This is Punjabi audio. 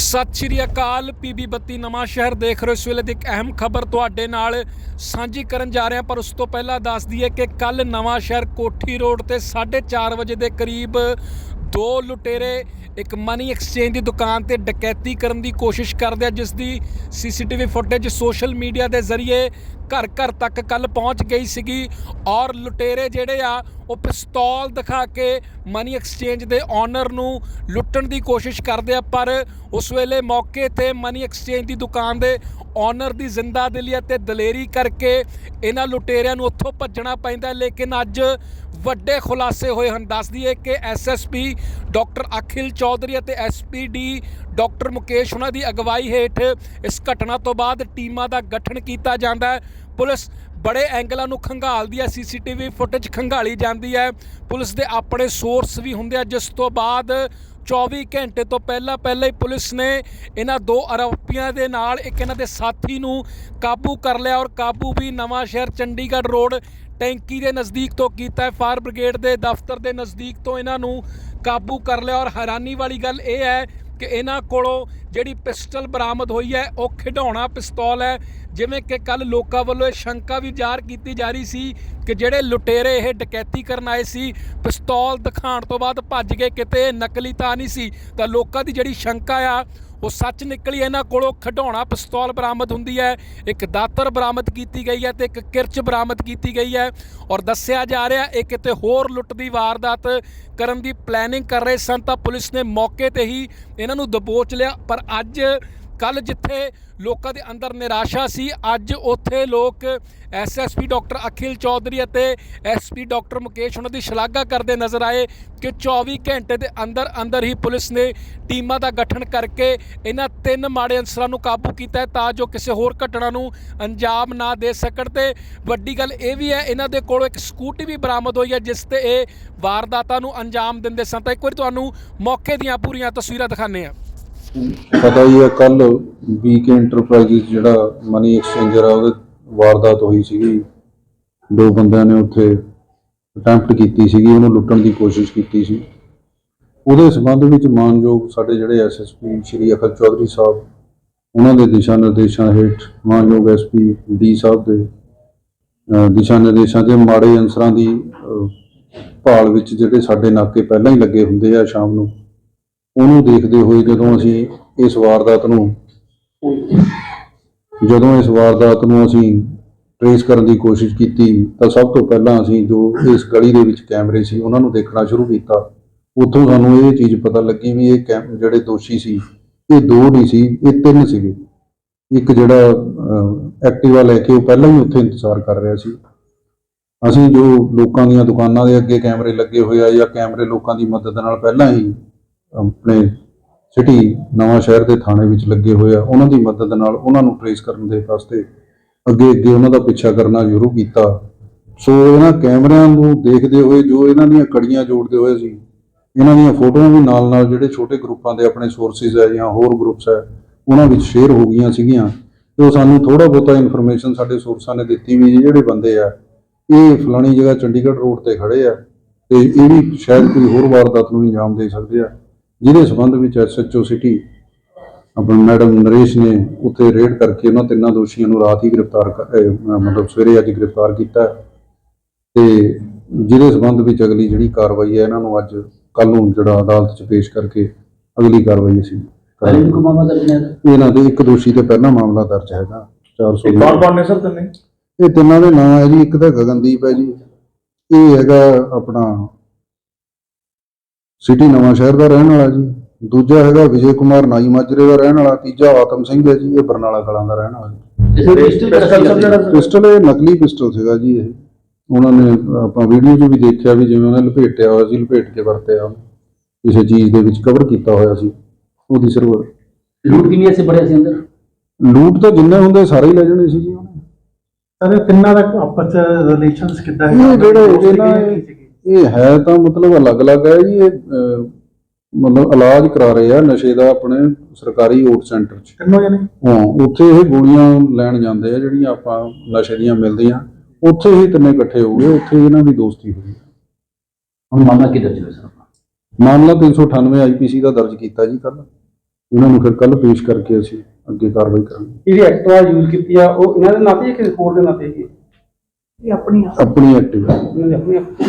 ਸਤਿ ਸ਼੍ਰੀ ਅਕਾਲ, ਪੀਬੀ ਬੱਤੀ ਨਵਾਂ ਸ਼ਹਿਰ ਦੇਖ ਰਹੇ ਹੋ। ਇਸ ਵੇਲੇ ਦੀ ਇੱਕ ਅਹਿਮ ਖਬਰ ਤੁਹਾਡੇ ਨਾਲ ਸਾਂਝੀ ਕਰਨ ਜਾ ਰਹੇ ਹਾਂ ਪਰ ਉਸ ਤੋਂ ਪਹਿਲਾਂ ਦੱਸ ਦਈਏ ਕਿ ਕੱਲ ਨਵਾਂ ਸ਼ਹਿਰ ਕੋਠੀ ਰੋਡ ਤੇ 4:30 ਵਜੇ ਦੇ ਕਰੀਬ ਦੋ ਲੁਟੇਰੇ, ਇੱਕ ਮਨੀ ਐਕਸਚੇਂਜ ਦੀ ਦੁਕਾਨ ਤੇ ਡਕੈਤੀ ਕਰਨ ਦੀ ਕੋਸ਼ਿਸ਼ ਕਰਦੇ ਆ, ਜਿਸ ਦੀ ਸੀਸੀਟੀਵੀ ਫੁਟੇਜ ਸੋਸ਼ਲ ਮੀਡੀਆ ਦੇ ਜ਼ਰੀਏ ਘਰ ਘਰ ਤੱਕ ਕੱਲ ਪਹੁੰਚ ਗਈ ਸੀਗੀ। ਔਰ ਲੁਟੇਰੇ ਜਿਹੜੇ ਆ, ਉਹ ਪਿਸਤੌਲ ਦਿਖਾ ਕੇ ਮਨੀ ਐਕਸਚੇਂਜ ਦੇ ਓਨਰ ਨੂੰ ਲੁੱਟਣ ਦੀ ਕੋਸ਼ਿਸ਼ ਕਰਦੇ ਆ, ਪਰ ਉਸ ਵੇਲੇ ਮੌਕੇ ਤੇ ਮਨੀ ਐਕਸਚੇਂਜ ਦੀ ਦੁਕਾਨ ਦੇ ਓਨਰ ਦੀ ਜ਼ਿੰਦਾ ਦਿਲੀ ਅਤੇ ਦਲੇਰੀ ਕਰਕੇ ਇਹਨਾਂ ਲੁਟੇਰਿਆਂ ਨੂੰ ਉੱਥੋਂ ਭੱਜਣਾ ਪੈਂਦਾ। ਲੇਕਿਨ ਅੱਜ ਵੱਡੇ ਖੁਲਾਸੇ ਹੋਏ ਹਨ। ਦੱਸ ਦਈਏ ਕਿ ਐਸਐਸਪੀ ਡਾਕਟਰ ਅਖਿਲ ਚੌਧਰੀ ਅਤੇ ਐਸਪੀਡੀ ਡਾਕਟਰ ਮੁਕੇਸ਼ ਉਹਨਾਂ ਦੀ ਅਗਵਾਈ ਹੇਠ ਇਸ ਘਟਨਾ ਤੋਂ ਬਾਅਦ ਟੀਮਾਂ ਦਾ ਗਠਨ ਕੀਤਾ ਜਾਂਦਾ ਹੈ। ਪੁਲਿਸ ਬੜੇ ਐਂਗਲਾਂ ਨੂੰ ਖੰਗਾਲਦੀ ਹੈ। ਸੀਸੀਟੀਵੀ ਫੁਟੇਜ ਖੰਗਾਲੀ ਜਾਂਦੀ ਹੈ। ਪੁਲਿਸ ਦੇ ਆਪਣੇ ਸੋਰਸ ਵੀ ਹੁੰਦੇ ਆ, ਜਿਸ ਤੋਂ ਬਾਅਦ 24 ਘੰਟੇ ਤੋਂ ਪਹਿਲਾਂ ਪਹਿਲਾਂ ਹੀ ਪੁਲਿਸ ਨੇ ਇਹਨਾਂ ਦੋ ਆਰੋਪੀਆਂ ਦੇ ਨਾਲ ਇੱਕ ਇਹਨਾਂ ਦੇ ਸਾਥੀ ਨੂੰ ਕਾਬੂ ਕਰ ਲਿਆ ਔਰ ਕਾਬੂ ਵੀ ਨਵਾਂ ਸ਼ਹਿਰ ਚੰਡੀਗੜ੍ਹ ਰੋਡ ਟੈਂਕੀ ਦੇ ਨਜ਼ਦੀਕ ਤੋਂ ਕੀਤਾ ਹੈ। ਫਾਇਰ ਬ੍ਰਿਗੇਡ ਦੇ ਦਫ਼ਤਰ ਦੇ ਨਜ਼ਦੀਕ ਤੋਂ ਇਹਨਾਂ ਨੂੰ ਕਾਬੂ ਕਰ ਲਿਆ। ਔਰ ਹੈਰਾਨੀ ਵਾਲੀ ਗੱਲ ਇਹ ਹੈ ਕਿ ਇਹਨਾਂ ਕੋਲੋਂ ਜਿਹੜੀ ਪਿਸਟਲ ਬਰਾਮਦ ਹੋਈ ਹੈ, ਉਹ ਖਿਡੌਣਾ ਪਿਸਤੌਲ ਹੈ। ਜਿਵੇਂ ਕਿ ਕੱਲ ਲੋਕਾਂ ਵੱਲੋਂ ਇਹ ਸ਼ੰਕਾ ਵੀ ਜ਼ਾਹਰ ਕੀਤੀ ਜਾ ਰਹੀ ਸੀ ਕਿ ਜਿਹੜੇ ਲੁਟੇਰੇ ਇਹ ਡਕੈਤੀ ਕਰਨ ਆਏ ਸੀ, ਪਿਸਤੌਲ ਦਿਖਾਉਣ ਤੋਂ ਬਾਅਦ ਭੱਜ ਗਏ ਕਿਤੇ ਨਕਲੀ ਤਾਂ ਨਹੀਂ ਸੀ। ਤਾਂ ਲੋਕਾਂ ਦੀ ਜਿਹੜੀ ਸ਼ੰਕਾ ਆ ਉਹ ਸੱਚ ਨਿਕਲੀ ਇਹਨਾਂ ਕੋਲੋਂ ਖਿਡੌਣਾ ਪਿਸਤੌਲ ਬਰਾਮਦ ਹੁੰਦੀ ਹੈ, ਇੱਕ ਦਾਤਰ ਬਰਾਮਦ ਕੀਤੀ ਗਈ ਹੈ ਤੇ ਇੱਕ ਕਿਰਚ ਬਰਾਮਦ ਕੀਤੀ ਗਈ ਹੈ ਔਰ ਦੱਸਿਆ ਜਾ ਰਿਹਾ ਇਹ ਕਿਤੇ ਹੋਰ ਲੁੱਟ ਦੀ ਵਾਰਦਾਤ ਕਰਨ ਦੀ ਪਲੈਨਿੰਗ ਕਰ ਰਹੇ ਸਨ ਤਾਂ ਪੁਲਿਸ ਨੇ ਮੌਕੇ ਤੇ ਹੀ ਇਹਨਾਂ ਨੂੰ ਦਬੋਚ ਲਿਆ, ਪਰ ਅੱਜ ਕੱਲ ਜਿੱਥੇ ਲੋਕਾਂ ਦੇ ਅੰਦਰ ਨਿਰਾਸ਼ਾ ਸੀ, ਅੱਜ ਉੱਥੇ ਲੋਕ ਐਸਐਸਪੀ ਡਾਕਟਰ ਅਖਿਲ ਚੌਧਰੀ ਅਤੇ ਐਸਪੀ ਡਾਕਟਰ ਮੁਕੇਸ਼ ਉਹਨਾਂ ਦੀ ਸ਼ਲਾਘਾ ਕਰਦੇ ਨਜ਼ਰ ਆਏ ਕਿ 24 ਘੰਟੇ ਦੇ ਅੰਦਰ ਅੰਦਰ ਹੀ ਪੁਲਿਸ ਨੇ ਟੀਮਾਂ ਦਾ ਗਠਨ ਕਰਕੇ ਇਹਨਾਂ ਤਿੰਨ ਮਾੜੇ ਅਨਸਰਾਂ ਨੂੰ ਕਾਬੂ ਕੀਤਾ ਤਾਂ ਜੋ ਕਿਸੇ ਹੋਰ ਘਟਨਾ ਨੂੰ ਅੰਜਾਮ ਨਾ ਦੇ ਸਕਣ। ਤੇ ਵੱਡੀ ਗੱਲ ਇਹ ਵੀ ਹੈ, ਇਹਨਾਂ ਦੇ ਕੋਲੋਂ ਇੱਕ ਸਕੂਟੀ ਵੀ ਬਰਾਮਦ ਹੋਈ ਹੈ, ਜਿਸ ਤੇ ਇਹ ਵਾਰਦਾਤਾਂ ਨੂੰ ਅੰਜਾਮ ਦਿੰਦੇ ਸਨ। ਤਾਂ ਇੱਕ ਵਾਰੀ ਤੁਹਾਨੂੰ ਮੌਕੇ ਦੀਆਂ ਪੂਰੀਆਂ ਤਸਵੀਰਾਂ ਦਿਖਾਉਂਦੇ ਹਾਂ। ਪਤਾ ਹੀ ਹੈ ਕੱਲ ਵੀਕੇ ਇੰਟਰਪ੍ਰਾਈਜ਼ਸ ਜਿਹੜਾ ਮਨੀ ਐਕਸਚੇਂਜਰ ਆ, ਉਹਦੇ ਵਾਰਦਾਤ ਹੋਈ ਸੀਗੀ। ਦੋ ਬੰਦਿਆਂ ਨੇ ਉੱਥੇ ਅਟੈਂਪਟ ਕੀਤੀ ਸੀਗੀ, ਉਹਨੂੰ ਲੁੱਟਣ ਦੀ ਕੋਸ਼ਿਸ਼ ਕੀਤੀ ਸੀ। ਉਹਦੇ ਸੰਬੰਧ ਵਿੱਚ ਮਾਨਯੋਗ ਸਾਡੇ ਜਿਹੜੇ ਐਸਐਸਪੀ ਸ਼੍ਰੀ ਅਖਲ ਚੌਧਰੀ ਸਾਹਿਬ, ਉਹਨਾਂ ਦੇ ਦਿਸ਼ਾ ਨਿਰਦੇਸ਼ਾਂ ਹੇਠ ਮਾਨਯੋਗ ਐਸਪੀ ਡੀ ਸਾਹਿਬ ਦੇ ਦਿਸ਼ਾ ਨਿਰਦੇਸ਼ਾਂ ਦੇ ਮਾੜੇ ਅਨਸਰਾਂ ਦੀ ਭਾਲ ਵਿੱਚ ਜਿਹੜੇ ਸਾਡੇ ਨਾਕੇ ਪਹਿਲਾਂ ਹੀ ਲੱਗੇ ਹੁੰਦੇ ਆ ਸ਼ਾਮ ਨੂੰ ਉਹਨੂੰ ਦੇਖਦੇ ਹੋਏ ਜਦੋਂ ਅਸੀਂ ਇਸ ਵਾਰਦਾਤ ਨੂੰ ਜਦੋਂ ਇਸ ਵਾਰਦਾਤ ਨੂੰ ਅਸੀਂ ਟ੍ਰੇਸ ਕਰਨ ਦੀ ਕੋਸ਼ਿਸ਼ ਕੀਤੀ, ਤਾਂ ਸਭ ਤੋਂ ਪਹਿਲਾਂ ਅਸੀਂ ਜੋ ਇਸ ਗਲੀ ਦੇ ਵਿੱਚ ਕੈਮਰੇ ਸੀ, ਉਹਨਾਂ ਨੂੰ ਦੇਖਣਾ ਸ਼ੁਰੂ ਕੀਤਾ। ਉੱਥੋਂ ਸਾਨੂੰ ਇਹ ਚੀਜ਼ ਪਤਾ ਲੱਗੀ ਵੀ ਇਹ ਕੈਮ- ਜਿਹੜੇ ਦੋਸ਼ੀ ਸੀ, ਇਹ ਦੋ ਨਹੀਂ ਸੀ, ਇਹ ਤਿੰਨ ਸੀਗੇ। ਇੱਕ ਜਿਹੜਾ ਐਕਟਿਵਾ ਲੈ ਕੇ ਉਹ ਪਹਿਲਾਂ ਹੀ ਉੱਥੇ ਇੰਤਜ਼ਾਰ ਕਰ ਰਿਹਾ ਸੀ। ਅਸੀਂ ਜੋ ਲੋਕਾਂ ਦੀਆਂ ਦੁਕਾਨਾਂ ਦੇ ਅੱਗੇ ਕੈਮਰੇ ਲੱਗੇ ਹੋਏ ਆ ਜਾਂ ਕੈਮਰੇ ਲੋਕਾਂ ਦੀ ਮਦਦ ਨਾਲ ਪਹਿਲਾਂ ਹੀ ਆਪਣੇ ਸਿਟੀ ਨਵਾਂ ਸ਼ਹਿਰ ਦੇ ਥਾਣੇ ਵਿੱਚ ਲੱਗੇ ਹੋਏ ਆ, ਉਹਨਾਂ ਦੀ ਮਦਦ ਨਾਲ ਉਹਨਾਂ ਨੂੰ ਟ੍ਰੇਸ ਕਰਨ ਦੇ ਵਾਸਤੇ ਅੱਗੇ ਅੱਗੇ ਉਹਨਾਂ ਦਾ ਪਿੱਛਾ ਕਰਨਾ ਸ਼ੁਰੂ ਕੀਤਾ। ਸੋ ਇਹਨਾਂ ਕੈਮਰਿਆਂ ਨੂੰ ਦੇਖਦੇ ਹੋਏ, ਜੋ ਇਹਨਾਂ ਦੀਆਂ ਕੜੀਆਂ ਜੋੜਦੇ ਹੋਏ ਸੀ, ਇਹਨਾਂ ਦੀਆਂ ਫੋਟੋਆਂ ਵੀ ਨਾਲ ਨਾਲ ਜਿਹੜੇ ਛੋਟੇ ਗਰੁੱਪਾਂ ਦੇ ਆਪਣੇ ਸੋਰਸਿਸ ਹੈ ਜਾਂ ਹੋਰ ਗਰੁੱਪਸ ਹੈ, ਉਹਨਾਂ ਵਿੱਚ ਸ਼ੇਅਰ ਹੋ ਗਈਆਂ ਸੀਗੀਆਂ। ਤੇ ਉਹ ਸਾਨੂੰ ਥੋੜਾ ਬਹੁਤਾ ਇਨਫੋਰਮੇਸ਼ਨ ਸਾਡੇ ਸੋਰਸਾਂ ਨੇ ਦਿੱਤੀ ਵੀ ਇਹ ਜਿਹੜੇ ਬੰਦੇ ਆ, ਇਹ ਫਲਾਣੀ ਜਗ੍ਹਾ ਚੰਡੀਗੜ੍ਹ ਰੋਡ ਤੇ ਖੜੇ ਆ, ਤੇ ਇਹ ਵੀ ਸ਼ਾਇਦ ਕੋਈ ਹੋਰ ਵਾਰਦਾਤ ਨੂੰ ਅੰਜਾਮ ਦੇ ਸਕਦੇ ਆ। ਜਿਹਦੇ ਸਬੰਧ ਵਿੱਚ ਐਸਐਚਓ ਸਿਟੀ ਆਪਣਾ ਮੈਡਮ ਨਰੇਸ਼ ਨੇ ਉੱਥੇ ਰੇਡ ਕਰਕੇ ਉਹਨਾਂ ਤਿੰਨਾਂ ਦੋਸ਼ੀਆਂ ਨੂੰ ਰਾਤ ਹੀ ਗ੍ਰਿਫਤਾਰ ਮਤਲਬ ਸਵੇਰੇ ਅੱਜ ਗ੍ਰਿਫਤਾਰ ਕੀਤਾ। ਤੇ ਜਿਹਦੇ ਸਬੰਧ ਵਿੱਚ ਅਗਲੀ ਜਿਹੜੀ ਕਾਰਵਾਈ ਹੈ ਇਹਨਾਂ ਨੂੰ ਅੱਜ ਕੱਲ ਨੂੰ ਜਿਹੜਾ ਅਦਾਲਤ 'ਚ ਪੇਸ਼ ਕਰਕੇ ਅਗਲੀ ਕਾਰਵਾਈ ਅਸੀਂ ਕਰਾਂਗੇ। ਇਹਨਾਂ ਦੇ ਇੱਕ ਦੋਸ਼ੀ ਤੇ ਪਹਿਲਾ ਮਾਮਲਾ ਦਰਜ ਹੈਗਾ 400 ਕੌਣ ਕੌਣ ਨੇ ਸਰ ਤੰਨੇ? ਇਹ ਤਿੰਨਾਂ ਦੇ ਨਾਮ ਹੈ ਜੀ ਇੱਕ ਤਾਂ ਗਗਨਦੀਪ ਹੈ ਜੀ ਇਹ ਹੈਗਾ ਆਪਣਾ ਸਿਟੀ ਨਵਾਂ ਸ਼ਹਿਰ ਦਾ ਰਹਿਣ ਵਾਲਾ ਜੀ। ਦੂਜਾ ਹੈਗਾ ਵਿਜੇ ਕੁਮਾਰ ਨਾਈ ਮਾਜਰੇ ਦਾ ਰਹਿਣ ਵਾਲਾ। ਤੀਜਾ ਆਤਮ ਸਿੰਘ ਹੈ ਜੀ ਇਹ ਬਰਨਾਲਾ ਕਲਾਂ ਦਾ ਰਹਿਣ ਵਾਲਾ ਜੀ। ਪਿਸਟਲ ਇਹ ਨਕਲੀ ਪਿਸਟਲ ਸੀਗਾ ਜੀ ਇਹ। ਉਹਨਾਂ ਨੇ ਆਪਾਂ ਵੀਡੀਓ 'ਚ ਵੀ ਦੇਖਿਆ ਵੀ ਜਿਵੇਂ ਉਹਨੇ ਲਪੇਟਿਆ ਹੋਇਆ ਸੀ ਲਪੇਟ ਕੇ ਵਰਤਿਆ। ਕਿਸੇ ਚੀਜ਼ ਦੇ ਵਿੱਚ ਕਵਰ ਕੀਤਾ ਹੋਇਆ ਸੀ ਉਹਦੀ ਸਿਰਫ ਲੂਟ ਕਿੰਨੀ ਐਸੇ ਬੜੇ ਸੀ ਅੰਦਰ? ਲੂਟ ਤਾਂ ਜਿੰਨੇ ਹੁੰਦੇ ਸਾਰੇ ਹੀ ਲੈ ਜਾਣੇ ਸੀ ਜੀ ਉਹਨੇ। ਸਰ ਇਹ ਤਿੰਨਾਂ ਦਾ ਆਪਸ ਚ ਰਿਲੇਸ਼ਨਸ ਕਿੱਦਾਂ ਇਹ ਜਿਹੜੇ ਦੋਸਤੀ ਇਹ ਹੈ ਤਾਂ ਮਤਲਬ ਅਲੱਗ-ਅਲੱਗ ਹੈ ਜੀ ਇਹ ਅਹ, ਮਤਲਬ ਇਲਾਜ ਕਰਾ ਰਹੇ ਆ ਨਸ਼ੇ ਦਾ ਆਪਣੇ ਸਰਕਾਰੀ ਓਟ ਸੈਂਟਰ 'ਚ। ਤਿੰਨੋਂ ਜਣੇ? ਹਾਂ ਉੱਥੇ ਇਹ ਗੋਲੀਆਂ ਲੈਣ ਜਾਂਦੇ ਆ ਜਿਹੜੀਆਂ ਆਪਾਂ ਨਸ਼ੇ ਦੀਆਂ ਮਿਲਦੀਆਂ। ਉੱਥੇ ਹੀ ਤਿੰਨੇ ਇਕੱਠੇ ਹੋ ਗਏ ਉੱਥੇ ਹੀ ਇਹਨਾਂ ਦੀ ਦੋਸਤੀ ਹੋਈ ਹੁਣ ਮਾਮਲਾ ਕਿੱਧਰ ਚਲੇ ਸਰ ਮਾਮਲਾ 398 ਆਈਪੀਸੀ ਦਾ ਦਰਜ ਕੀਤਾ ਜੀ ਕੱਲ ਇਹਨਾਂ ਨੂੰ ਫਿਰ ਕੱਲ ਪੇਸ਼ ਕਰਕੇ ਅਸੀਂ ਅੱਗੇ ਕਾਰਵਾਈ ਕਰਾਂਗੇ। ਜਿਹੜੀ ਐਕਟਿਵਾ ਯੂਜ਼ ਕੀਤੀ ਆ ਉਹ ਇਹਨਾਂ ਦੇ ਨਾਤੇ ਜਾਂ ਕਿਸੇ ਹੋਰ ਦੇ ਨਾਤੇ ਹੈਗੀ ਹੈ? ਆਪਣੀ ਐਕਟਿਵ ਇਹਨਾਂ ਦੇ ਆਪਣੇ ਆਪ